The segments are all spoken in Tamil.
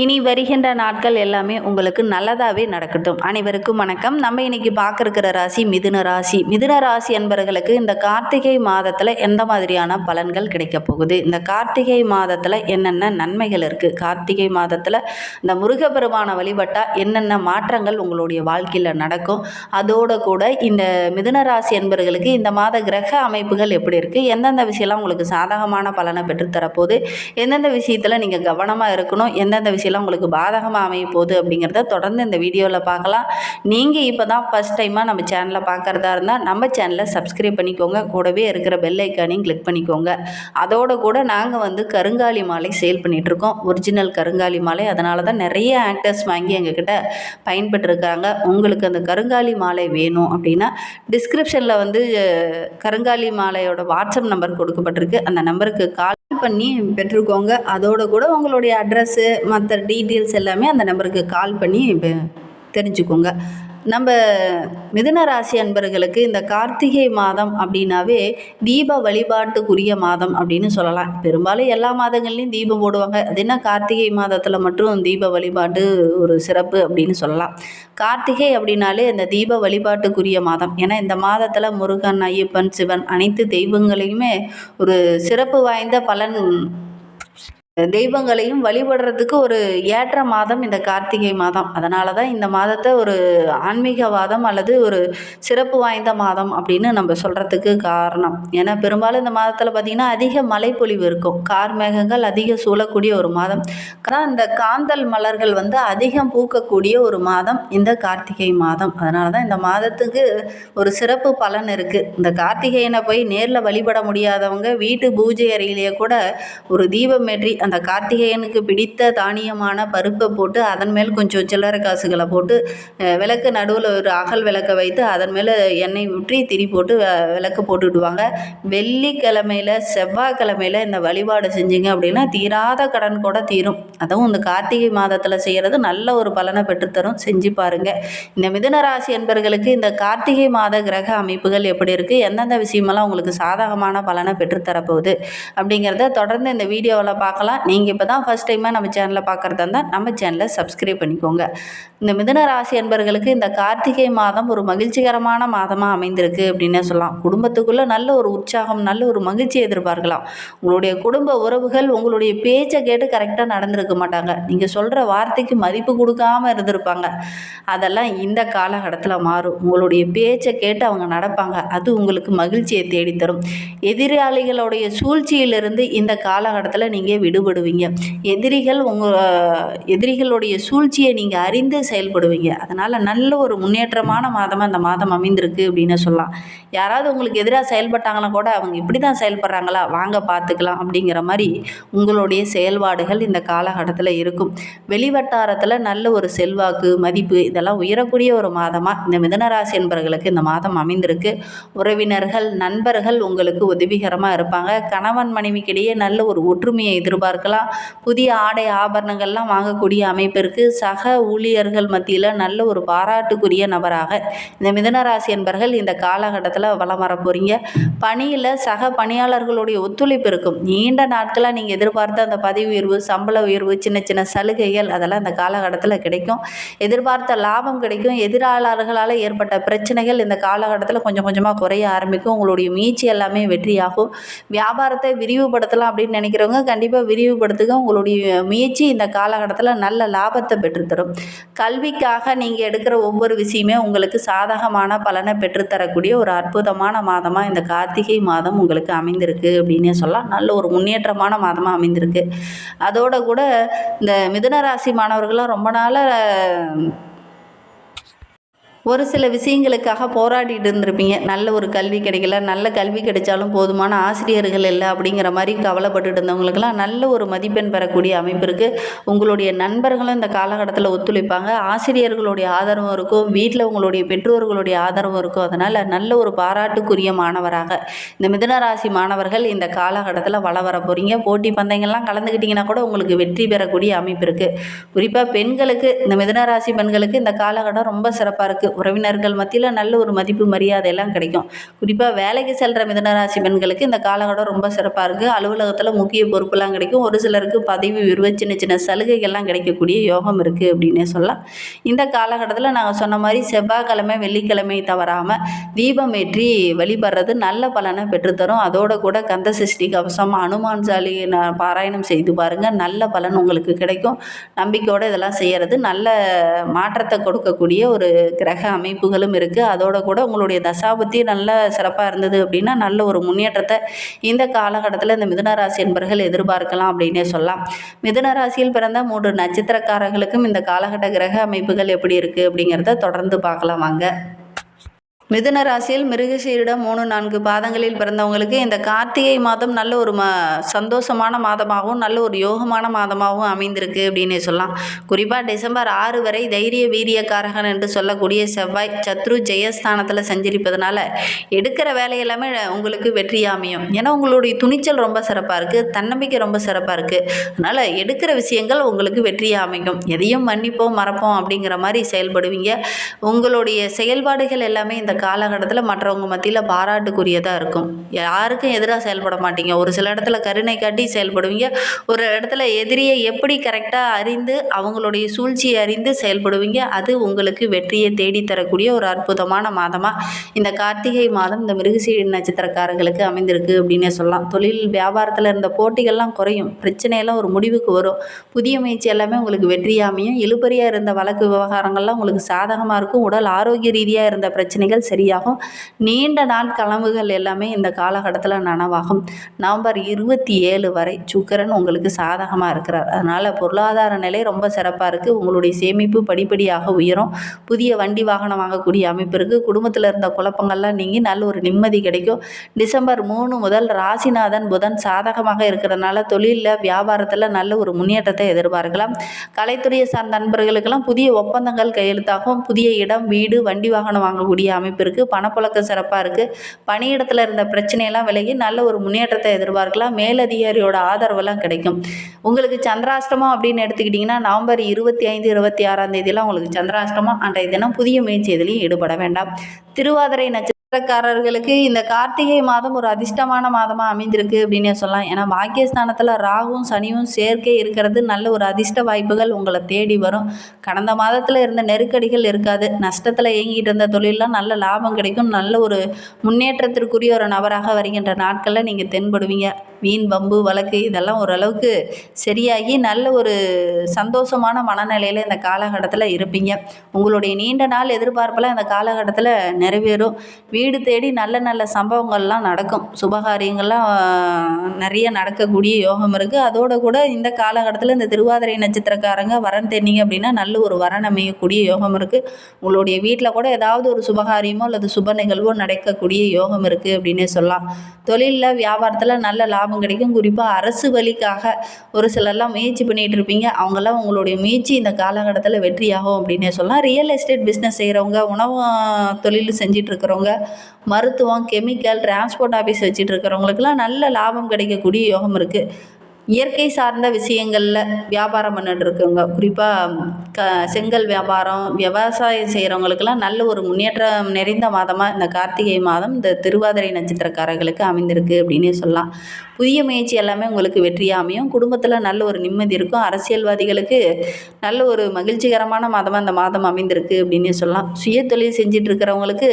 இனி வருகின்ற நாட்கள் எல்லாமே உங்களுக்கு நல்லதாகவே நடக்கட்டும். அனைவருக்கும் வணக்கம். நம்ம இன்னைக்கு பார்க்க ராசி மிதுன ராசி. மிதுன ராசி என்பவர்களுக்கு இந்த கார்த்திகை மாதத்தில் எந்த மாதிரியான பலன்கள் கிடைக்க போகுது? இந்த கார்த்திகை மாதத்தில் என்னென்ன நன்மைகள் இருக்குது கார்த்திகை மாதத்தில் இந்த முருகப்பெருமான வழிபட்டால் என்னென்ன மாற்றங்கள் உங்களுடைய வாழ்க்கையில் நடக்கும்? அதோடு கூட இந்த மிதுன ராசி என்பவர்களுக்கு இந்த மாத கிரக அமைப்புகள் எப்படி இருக்குது எந்தெந்த விஷயம்லாம் உங்களுக்கு சாதகமான பலனை பெற்றுத்தரப்போகுது? எந்தெந்த விஷயத்தில் நீங்கள் கவனமாக இருக்கணும்? எந்தெந்த பயிற்சியெல்லாம் உங்களுக்கு பாதகமாக அமைய போகுது அப்படிங்கிறத தொடர்ந்து இந்த வீடியோவில் பார்க்கலாம். நீங்கள் இப்போ தான் ஃபஸ்ட் டைமாக நம்ம சேனலை பார்க்குறதா இருந்தால் நம்ம சேனலை சப்ஸ்கிரைப் பண்ணிக்கோங்க. கூடவே இருக்கிற பெல் ஐக்கானையும் கிளிக் பண்ணிக்கோங்க. அதோடு கூட நாங்கள் வந்து கருங்காலி மாலை சேல் பண்ணிகிட்ருக்கோம் ஒரிஜினல் கருங்காலி மாலை. அதனால தான் நிறைய ஆக்டர்ஸ் வாங்கி எங்ககிட்ட பயன்பெற்றிருக்காங்க. உங்களுக்கு அந்த கருங்காலி மாலை வேணும் அப்படின்னா டிஸ்கிரிப்ஷனில் வந்து கருங்காலி மாலையோட வாட்ஸ்அப் நம்பர் கொடுக்கப்பட்டிருக்கு. அந்த நம்பருக்கு கால் பண்ணி பெற்றுக்கோங்க அதோடு கூட உங்களுடைய அட்ரஸ்ஸு மற்ற டீட்டெயில்ஸ் எல்லாமே அந்த நம்பருக்கு கால் பண்ணி பெ- தெரிஞ்சுக்கோங்க. நம்ம மிதுன ராசி அன்பர்களுக்கு இந்த கார்த்திகை மாதம் அப்படின்னாவே தீப வழிபாட்டுக்குரிய மாதம் அப்படின்னு சொல்லலாம். பெரும்பாலும் எல்லா மாதங்கள்லையும் தீபம் போடுவாங்க. அது என்ன? கார்த்திகை மாதத்தில் மட்டும் தீப வழிபாட்டு ஒரு சிறப்பு அப்படின்னு சொல்லலாம். கார்த்திகை அப்படின்னாலே இந்த தீப வழிபாட்டுக்குரிய மாதம். ஏன்னா இந்த மாதத்தில் முருகன் ஐயப்பன் சிவன் அனைத்து தெய்வங்களையுமே ஒரு சிறப்பு வாய்ந்த பலன் தெய்வங்களையும் வழிபடுறதுக்கு ஒரு ஏற்ற மாதம் இந்த கார்த்திகை மாதம். அதனால தான் இந்த மாதத்தை ஒரு ஆன்மீகவாதம் அல்லது ஒரு சிறப்பு வாய்ந்த மாதம் அப்படின்னு நம்ம சொல்கிறதுக்கு காரணம். ஏன்னா பெரும்பாலும் இந்த மாதத்தில் பார்த்திங்கன்னா அதிக மழைப்பொழிவு இருக்கும். கார் மேகங்கள் அதிக சூழக்கூடிய ஒரு மாதம். ஆனால் இந்த காந்தல் மலர்கள் வந்து அதிகம் பூக்கக்கூடிய ஒரு மாதம் இந்த கார்த்திகை மாதம். அதனால தான் இந்த மாதத்துக்கு ஒரு சிறப்பு பலன் இருக்குது இந்த கார்த்திகையனை போய் நேரில் வழிபட முடியாதவங்க வீட்டு பூஜை அறையிலேயே கூட ஒரு தீபமேற்றி அந்த கார்த்திகேயனுக்கு பிடித்த தானியமான பருப்பை போட்டு அதன் மேல் கொஞ்சம் சில்லறை காசுகளை போட்டு விளக்கு நடுவில் ஒரு அகல் விளக்கை வைத்து அதன் மேலே எண்ணெய் ஊற்றி திரி போட்டு வ- விளக்கு போட்டுவிடுவாங்க வெள்ளிக்கிழமையில் செவ்வாய்க்கிழமையில் இந்த வழிபாடு செஞ்சீங்க அப்படின்னா தீராத கடன் கூட தீரும். அதுவும் இந்த கார்த்திகை மாதத்தில் செய்கிறது நல்ல ஒரு பலனை பெற்றுத்தரும். செஞ்சு பாருங்கள் இந்த மிதுன ராசி என்பர்களுக்கு இந்த கார்த்திகை மாத கிரக அமைப்புகள் எப்படி இருக்குது எந்தெந்த விஷயமெல்லாம் உங்களுக்கு சாதகமான பலனை பெற்றுத்தரப்போகுது? அப்படிங்கிறத தொடர்ந்து இந்த வீடியோவில் பார்க்கலாம். நீங்கள் இப்போ தான் ஃபஸ்ட் டைமாக நம்ம சேனலை பார்க்குறதா இருந்தால் நம்ம சேனலை சப்ஸ்கிரைப் பண்ணிக்கோங்க. இந்த மிதுன ராசி என்பர்களுக்கு இந்த கார்த்திகை மாதம் ஒரு மகிழ்ச்சிகரமான மாதமாக அமைந்திருக்கு அப்படின்னே சொல்லலாம். குடும்பத்துக்குள்ளே நல்ல ஒரு உற்சாகம் நல்ல ஒரு மகிழ்ச்சி எதிர்பார்க்கலாம். உங்களுடைய குடும்ப உறவுகள் உங்களுடைய பேச்சை கேட்டு கரெக்டாக நடந்திருக்க மாட்டாங்க. நீங்கள் சொல்கிற வார்த்தைக்கு மதிப்பு கொடுக்காம இருந்திருப்பாங்க. அதெல்லாம் இந்த காலகட்டத்தில் மாறும். உங்களுடைய பேச்சை கேட்டு அவங்க நடப்பாங்க. அது உங்களுக்கு மகிழ்ச்சியை தேடித்தரும். எதிராளிகளுடைய சூழ்ச்சியிலிருந்து இந்த காலகட்டத்தில் நீங்கள் ஈடுபடுவீங்க. எதிரிகள் உங்கள் எதிரிகளுடைய சூழ்ச்சியை நீங்கள் அறிந்து செயல்படுவீங்க. அதனால் நல்ல ஒரு முன்னேற்றமான மாதமாக இந்த மாதம் அமைந்திருக்கு அப்படின்னு சொல்லலாம். யாராவது உங்களுக்கு எதிராக செயல்பட்டாங்கன்னா கூட அவங்க இப்படி தான் செயல்படுறாங்களா? வாங்க பார்த்துக்கலாம் அப்படிங்கிற மாதிரி உங்களுடைய செயல்பாடுகள் இந்த காலகட்டத்தில் இருக்கும். வெளிவட்டாரத்தில் நல்ல ஒரு செல்வாக்கு மதிப்பு இதெல்லாம் உயரக்கூடிய ஒரு மாதமாக இந்த மிதனராசி என்பவர்களுக்கு இந்த மாதம் அமைந்திருக்கு. உறவினர்கள் நண்பர்கள் உங்களுக்கு உதவிகரமாக இருப்பாங்க. கணவன் மனைவிக்கிடையே நல்ல ஒரு ஒற்றுமையை பார்க்கலாம். புதிய ஆடை ஆபரணங்கள்லாம் வாங்கக்கூடிய அமைப்பிற்கு சக ஊழியர்கள் மத்தியில் நல்ல ஒரு பாராட்டுக்குரிய நபராக இந்த மிதனராசி என்பர்கள் இந்த காலகட்டத்தில் வலம் வர போகிறீங்க பணியில் சக பணியாளர்களுடைய ஒத்துழைப்பு இருக்கும். நீண்ட நாட்களாக நீங்கள் எதிர்பார்த்த அந்த பதவி உயர்வு சம்பள உயர்வு சின்ன சின்ன சலுகைகள் அதெல்லாம் இந்த காலகட்டத்தில் கிடைக்கும். எதிர்பார்த்த லாபம் கிடைக்கும். எதிராளர்களால் ஏற்பட்ட பிரச்சனைகள் இந்த காலகட்டத்தில் கொஞ்சம் கொஞ்சமாக குறைய ஆரம்பிக்கும். உங்களுடைய முயற்சி எல்லாமே வெற்றியாகும். வியாபாரத்தை விரிவுபடுத்தலாம் அப்படின்னு நினைக்கிறவங்க கண்டிப்பாக விரிவுபடுத்துக. உங்களுடைய முயற்சி இந்த காலகட்டத்தில் நல்ல லாபத்தை பெற்றுத்தரும். கல்விக்காக நீங்கள் எடுக்கிற ஒவ்வொரு விஷயமே உங்களுக்கு சாதகமான பலனை பெற்றுத்தரக்கூடிய ஒரு அற்புதமான மாதமாக இந்த கார்த்திகை மாதம் உங்களுக்கு அமைந்திருக்கு அப்படின்னே சொல்லலாம். நல்ல ஒரு முன்னேற்றமான மாதமாக அமைந்திருக்கு. அதோட கூட இந்த மிதுன ராசி மாணவர்கள்லாம் ரொம்ப நாளாக ஒரு சில விஷயங்களுக்காக போராடிட்டு இருந்திருப்பீங்க. நல்ல ஒரு கல்வி கிடைக்கல நல்ல கல்வி கிடைச்சாலும் போதுமான ஆசிரியர்கள் இல்லை அப்படிங்கிற மாதிரி கவலைப்பட்டுட்டு இருந்தவங்களுக்கெல்லாம் நல்ல ஒரு மதிப்பெண் பெறக்கூடிய அமைப்பு இருக்குது உங்களுடைய நண்பர்களும் இந்த காலகட்டத்தில் ஒத்துழைப்பாங்க. ஆசிரியர்களுடைய ஆதரவும் இருக்கும். வீட்டில் உங்களுடைய பெற்றோர்களுடைய ஆதரவும் இருக்கும். அதனால் நல்ல ஒரு பாராட்டுக்குரிய மாணவராக. இந்த மிதனராசி மாணவர்கள் இந்த காலகட்டத்தில் வள வர போகிறீங்க போட்டி பந்தயங்கள்லாம் கலந்துக்கிட்டிங்கன்னா கூட உங்களுக்கு வெற்றி பெறக்கூடிய அமைப்பு இருக்குது குறிப்பாக பெண்களுக்கு இந்த மிதனராசி பெண்களுக்கு இந்த காலகட்டம் ரொம்ப சிறப்பாக இருக்குது உறவினர்கள் மத்தியில் நல்ல ஒரு மதிப்பு மரியாதை எல்லாம் கிடைக்கும். குறிப்பாக வேலைக்கு செல்கிற மிதனராசி பெண்களுக்கு இந்த காலகட்டம் ரொம்ப சிறப்பாக இருக்குது அலுவலகத்தில் முக்கிய பொறுப்புலாம் கிடைக்கும். ஒரு சிலருக்கு பதவி உருவ சின்ன சின்ன சலுகைகள்லாம் கிடைக்கக்கூடிய யோகம் இருக்குது அப்படின்னே சொல்லலாம். இந்த காலகட்டத்தில் நாங்கள் சொன்ன மாதிரி செவ்வாய்க்கிழமை வெள்ளிக்கிழமை தவறாமல் தீபம் ஏற்றி வழிபடுறது நல்ல பலனை பெற்றுத்தரும். அதோட கூட கந்த சஷ்டி கவசம் அனுமான் சாலி பாராயணம் செய்து பாருங்கள் நல்ல பலன் உங்களுக்கு கிடைக்கும். நம்பிக்கையோடு இதெல்லாம் செய்கிறது நல்ல மாற்றத்தை கொடுக்கக்கூடிய ஒரு கிரக அமைப்புகளும் இருக்குது அதோட கூட உங்களுடைய தசாபுத்தி நல்ல சிறப்பாக இருந்தது அப்படின்னா நல்ல ஒரு முன்னேற்றத்தை இந்த காலகட்டத்தில் இந்த மிதுனராசி என்பர்கள் எதிர்பார்க்கலாம் அப்படின்னே சொல்லலாம். மிதுனராசியில் பிறந்த மூன்று நட்சத்திரக்காரர்களுக்கும் இந்த காலகட்ட கிரக அமைப்புகள் எப்படி இருக்குது அப்படிங்கிறத தொடர்ந்து பார்க்கலாம் வாங்க. மிதுன ராசியில் மிருகசீரிடம் மூணு நான்கு பாதங்களில் பிறந்தவங்களுக்கு இந்த கார்த்திகை மாதம் நல்ல ஒரு ம சந்தோஷமான மாதமாகவும் நல்ல ஒரு யோகமான மாதமாகவும் அமைந்திருக்கு அப்படின்னே சொல்லலாம். குறிப்பாக டிசம்பர் ஆறு வரை தைரிய வீரியக்காரகன் என்று சொல்லக்கூடிய செவ்வாய் சத்ரு ஜெயஸ்தானத்தில் சஞ்சரிப்பதனால எடுக்கிற வேலையெல்லாமே உங்களுக்கு வெற்றி அமையும். ஏன்னா உங்களுடைய துணிச்சல் ரொம்ப சிறப்பாக இருக்குது தன்னம்பிக்கை ரொம்ப சிறப்பாக இருக்குது அதனால் எடுக்கிற விஷயங்கள் உங்களுக்கு வெற்றியை அமைக்கும் எதையும் மன்னிப்போம் மறப்போம் அப்படிங்கிற மாதிரி செயல்படுவீங்க. உங்களுடைய செயல்பாடுகள் எல்லாமே இந்த காலகட்டத்தில் மற்றவங்க மத்தியில் பாராட்டுக்குரியதாக இருக்கும். யாருக்கும் எதிராக செயல்பட மாட்டீங்க. ஒரு சில இடத்துல கருணை காட்டி செயல்படுவீங்க. ஒரு இடத்துல எதிரியை எப்படி கரெக்டாக அறிந்து அவங்களுடைய சூழ்ச்சியை அறிந்து செயல்படுவீங்க. அது உங்களுக்கு வெற்றியை தேடித்தரக்கூடிய ஒரு அற்புதமான மாதமாக இந்த கார்த்திகை மாதம் இந்த மிருகசீரி நட்சத்திரக்காரர்களுக்கு அமைந்திருக்கு அப்படின்னே சொல்லலாம். தொழில் வியாபாரத்தில் இருந்த போட்டிகள்லாம் குறையும். பிரச்சனையெல்லாம் ஒரு முடிவுக்கு வரும். புதிய முயற்சி எல்லாமே உங்களுக்கு வெற்றியாமையும் இழுபறியாக இருந்த வழக்கு விவகாரங்கள்லாம் உங்களுக்கு சாதகமாக இருக்கும். உடல் ஆரோக்கிய ரீதியாக இருந்த பிரச்சனைகள் சரியாகும். நீண்ட நாள் கனவுகள் எல்லாமே இந்த காலகட்டத்தில் நனவாகும். நவம்பர் இருபத்தி ஏழு வரை சுக்கிரன் உங்களுக்கு சாதகமாக இருக்கிறார். அதனால் பொருளாதார நிலை ரொம்ப சிறப்பாக இருக்குது உங்களுடைய சேமிப்பு படிப்படியாக உயரும். புதிய வண்டி வாகனம் வாங்கக்கூடிய அமைப்பு இருக்குது குடும்பத்தில் இருந்த குழப்பங்கள்லாம் நீங்கி நல்ல ஒரு நிம்மதி கிடைக்கும். டிசம்பர் மூணு முதல் ராசிநாதன் புதன் சாதகமாக இருக்கிறதுனால தொழிலில் வியாபாரத்தில் நல்ல ஒரு முன்னேற்றத்தை எதிர்பார்க்கலாம். கலைத்துறையை சார்ந்த நண்பர்களுக்கெல்லாம் புதிய ஒப்பந்தங்கள் கையெழுத்தாகும். புதிய இடம் வீடு வண்டி வாகனம் வாங்கக்கூடிய அமைப்பு இருக்குது பணப்புழக்கம் சிறப்பாக இருக்குது பணியிடத்தில் இருந்த பிரச்சனையெல்லாம் விலகி நல்ல ஒரு முன்னேற்றத்தை எதிர்பார்க்கலாம். மேலதிகாரியோட ஆதரவெல்லாம் கிடைக்கும். உங்களுக்கு சந்திராஷ்டமம் அப்படின்னு எடுத்துக்கிட்டிங்கன்னா நவம்பர் இருபத்தி ஐந்து இருபத்தி ஆறாம் தேதியெல்லாம் உங்களுக்கு சந்திராஷ்டமம். அன்றைய தினம் புதிய முயற்சி எதுலையும் ஈடுபட வேண்டாம். திருவாதிரை நட்சத்திரக்காரர்களுக்கு இந்த கார்த்திகை மாதம் ஒரு அதிர்ஷ்டமான மாதமாக அமைந்திருக்கு அப்படின்னே சொல்லலாம். ஏன்னா பாக்கியஸ்தானத்தில் ராகுவும் சனியும் சேர்க்கை இருக்கிறது நல்ல ஒரு அதிர்ஷ்ட வாய்ப்புகள் உங்களை தேடி வரும். கடந்த மாதத்தில் இருந்த நெருக்கடிகள் இருக்காது. நஷ்டத்தில் இயங்கிட்டு இருந்த தொழிலெலாம் நல்ல லாபம் கிடைக்கும். நல்ல ஒரு முன்னேற்றத்திற்குரிய ஒரு நபராக வருகின்ற நாட்களில் நீங்கள் தென்படுவீங்க. வீண் வம்பு வழக்கு இதெல்லாம் ஓரளவுக்கு சரியாகி நல்ல ஒரு சந்தோஷமான மனநிலையில் இந்த காலகட்டத்தில் இருப்பீங்க. உங்களுடைய நீண்ட நாள் எதிர்பார்ப்பெல்லாம் இந்த காலகட்டத்தில் நிறைவேறும். வீடு தேடி நல்ல நல்ல சம்பவங்கள்லாம் நடக்கும். சுபகாரியங்கள்லாம் நிறைய நடக்கக்கூடிய யோகம் இருக்குது அதோடு கூட இந்த காலகட்டத்தில் இந்த திருவாதிரை நட்சத்திரக்காரங்க வரன் தென்னிங்க அப்படின்னா நல்ல ஒரு வரன் அமையக்கூடிய யோகம் இருக்குது உங்களுடைய வீட்டில் கூட ஏதாவது ஒரு சுபகாரியமோ அல்லது சுப நிகழ்வோ நடக்கக்கூடிய யோகம் இருக்குது அப்படின்னே சொல்லலாம். தொழிலில் வியாபாரத்தில் நல்ல லாபம் லாபம் கிடைக்கும். குறிப்பாக அரசு வழிக்காக ஒரு சிலர்லாம் முயற்சி பண்ணிகிட்டு இருப்பீங்க. அவங்கெல்லாம் உங்களுடைய முயற்சி இந்த காலகட்டத்தில் வெற்றியாகும் அப்படின்னே சொல்லலாம். ரியல் எஸ்டேட் பிஸ்னஸ் செய்கிறவங்க உணவு தொழில் செஞ்சிட்டு இருக்கிறவங்க மருத்துவம் கெமிக்கல் டிரான்ஸ்போர்ட் ஆஃபீஸ் வச்சுட்டு இருக்கிறவங்களுக்குலாம் நல்ல லாபம் கிடைக்கக்கூடிய யோகம் இருக்குது இயற்கை சார்ந்த விஷயங்களில் வியாபாரம் பண்ணிட்டு இருக்கவங்க. குறிப்பாக க செங்கல் வியாபாரம் விவசாயம் செய்கிறவங்களுக்கெல்லாம் நல்ல ஒரு முன்னேற்றம் நிறைந்த மாதமாக இந்த கார்த்திகை மாதம் இந்த திருவாதிரை நட்சத்திரக்காரர்களுக்கு அமைந்திருக்கு அப்படின்னே சொல்லலாம். புதிய முயற்சி எல்லாமே உங்களுக்கு வெற்றியாக அமையும். குடும்பத்தில் நல்ல ஒரு நிம்மதி இருக்கும். அரசியல்வாதிகளுக்கு நல்ல ஒரு மகிழ்ச்சிகரமான மாதமாக இந்த மாதம் அமைந்திருக்கு அப்படின்னே சொல்லலாம். சுய தொழில் செஞ்சிட்ருக்கிறவங்களுக்கு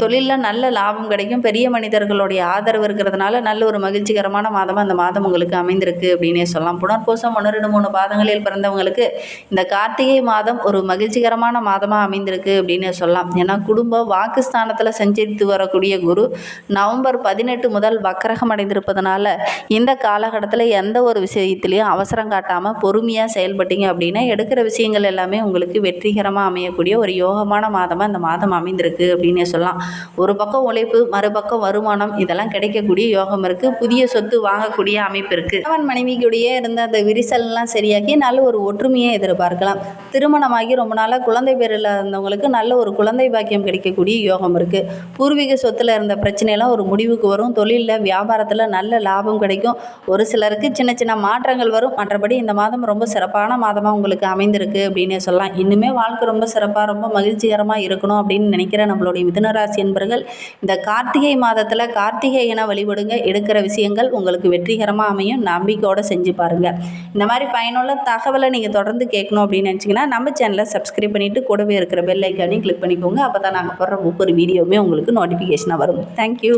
தொழிலில் நல்ல லாபம் கிடைக்கும். பெரிய மனிதர்களுடைய ஆதரவு இருக்கிறதுனால நல்ல ஒரு மகிழ்ச்சிகரமான மாதமாக அந்த மாதம் உங்களுக்கு அமைந்திருக்கு அப்படின்னே சொல்லலாம். புனர்பூசம் ஒன்று ரெண்டு மூணு பாதங்களில் பிறந்தவங்களுக்கு இந்த கார்த்திகை மாதம் ஒரு மகிழ்ச்சிகரமான மாதமாக அமைந்திருக்கு அப்படின்னே சொல்லலாம். ஏன்னா குடும்பம் வாக்குஸ்தானத்தில் சஞ்சரித்து வரக்கூடிய குரு நவம்பர் பதினெட்டு முதல் வக்கரகம் அடைந்திருப்பதனால இந்த காலகட்டத்தில் எந்த ஒரு விஷயத்துலையும் அவசரம் காட்டாமல் பொறுமையாக செயல்பட்டீங்க அப்படின்னா எடுக்கிற விஷயங்கள் எல்லாமே உங்களுக்கு வெற்றிகரமாக அமையக்கூடிய ஒரு யோகமான மாதமாக இந்த மாதம் அமைந்திருக்கு அப்படின்னே சொல்லலாம். ஒரு பக்கம் உழைப்பு மறுபக்கம் வருமானம் இதெல்லாம் கிடைக்கக்கூடிய யோகம் இருக்குது புதிய சொத்து வாங்கக்கூடிய அமைப்பு இருக்குது கணவன் மனைவிக்குடைய இருந்த அந்த விரிசல்லாம் சரியாக்கி நல்ல ஒரு ஒற்றுமையை எதிர்பார்க்கலாம். திருமணமாகி ரொம்ப நாளாக குழந்தை பேர் இல்லாதவங்களுக்கு நல்ல ஒரு குழந்தை பாக்கியம் கிடைக்கக்கூடிய யோகம் இருக்குது பூர்வீக சொத்தில் இருந்த பிரச்சனையெல்லாம் ஒரு முடிவுக்கு வரும். தொழிலில் வியாபாரத்தில் நல்ல லாபம் கிடைக்கும். ஒரு சிலருக்கு சின்ன சின்ன மாற்றங்கள் வரும். மற்றபடி இந்த மாதம் ரொம்ப சிறப்பான மாதமாக உங்களுக்கு அமைந்திருக்கு அப்படின்னே சொல்லலாம். இன்னுமே வாழ்க்கை ரொம்ப சிறப்பாக ரொம்ப மகிழ்ச்சிகரமாக இருக்கணும் அப்படின்னு நினைக்கிற நம்மளுடைய மிதுனராசி என்பர்கள் இந்த கார்த்திகை மாதத்தில் கார்த்திகையனை வழிபடுங்க. எடுக்கிற விஷயங்கள் உங்களுக்கு வெற்றிகரமாக அமையும். நம்பிக்கையோடு செஞ்சு பாருங்கள் இந்த மாதிரி பயனுள்ள தகவலை நீங்கள் தொடர்ந்து கேட்கணும் அப்படின்னு நினச்சிங்கன்னா நம்ம சேனலை சப்ஸ்கிரைப் பண்ணிவிட்டு கூடவே இருக்கிற பெல் ஐக்கானையும் கிளிக் பண்ணிக்கோங்க. அப்போ தான் நாங்கள் போடுற ஒவ்வொரு வீடியோவுமே உங்களுக்கு நோட்டிஃபிகேஷனாக வரும். தேங்க்யூ